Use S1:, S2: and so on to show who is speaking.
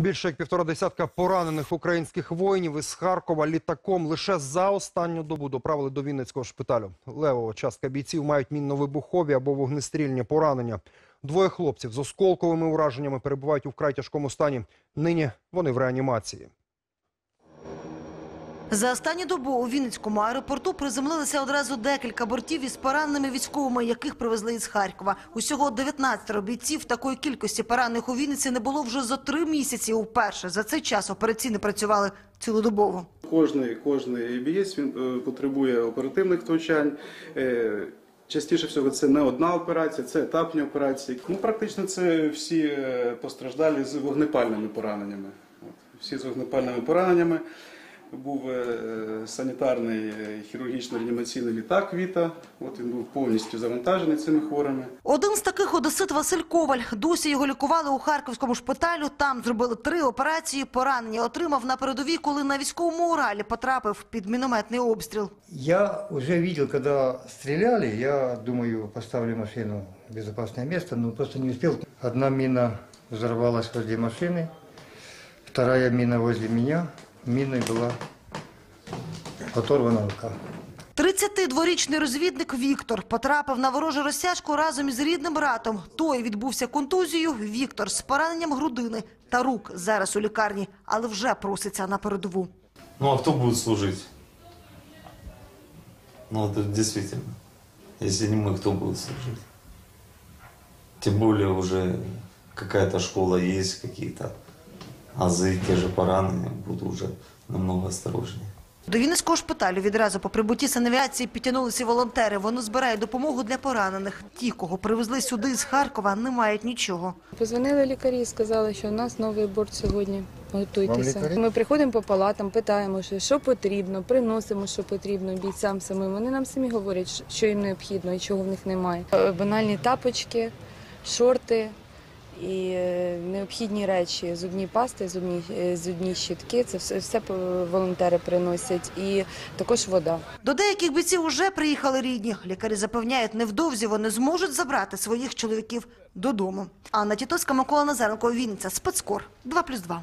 S1: Більше як півтора десятка поранених українських воїнів із Харкова літаком лише за останню добу доправили до Вінницького шпиталю. Левова частка бійців мають мінно-вибухові або вогнестрільні поранення. Двоє хлопців з осколковими ураженнями перебувають у вкрай тяжкому стані. Нині вони в реанімації.
S2: За останню добу у Вінницькому аеропорту приземлилися одразу декілька бортів із пораненими військовими, яких привезли із Харкова. Усього 19 бійців. Такої кількості поранених у Вінниці не було вже за три місяці. Уперше за цей час операційни працювали цілодобово.
S3: Кожний, кожний бієць він е, потребує оперативних втручань. Е, Частіше всього це не одна операція, це етапні операції. Ну, практично це всі е, постраждалі з вогнепальними пораненнями. Всі з вогнепальними пораненнями. Був е, санітарний е, хірургічно-реанімаційний літак Віта. От він був повністю завантажений цими хворими.
S2: Один з таких одесит Василь Коваль. Досі його лікували у харківському шпиталю. Там зробили три операції. Поранення отримав на передовій, коли на військовому Уралі потрапив під мінометний обстріл.
S4: Я уже видел, когда стреляли, я думаю, поставлю машину в безопасное место, но просто не успел. Одна мина взорвалась возле машины, вторая мина возле меня Миной была оторвана рука.
S2: 32-річний розвідник Віктор потрапив на ворожу розтяжку разом із рідним братом. Той відбувся контузією. Віктор з пораненням грудини та рук зараз у лікарні, але вже проситься на передову.
S5: Ну а кто будет служить? Ну это действительно. Если не мы, кто будет служить? Тем более уже какая-то школа есть, какие-то азы, те же буду уже намного осторожнее.
S2: До Вінницького шпиталю відразу по прибутті санавіації підтягнулися волонтери. Вони збирають допомогу для поранених. Ті, кого привезли сюди з Харкова, не мають нічого.
S6: Позвонили лікарі і сказали, що у нас новий борт сьогодні. Готуйтеся. Ми приходимо по палатам, питаємо, що, що потрібно, приносимо, що потрібно бійцям самим. Вони нам самі говорять, що їм необхідно і чого в них немає. Е, Банальні тапочки, шорти і е, необхідні речі, зубні пасти, зубні, е, зубні щітки. Це все, все волонтери приносять. І також вода.
S2: До деяких бійців уже приїхали рідні. Лікарі запевняють, невдовзі вони зможуть забрати своїх чоловіків додому. Анна Тітоська, Микола Назаренко, Вінниця, Спецкор, 2+,2.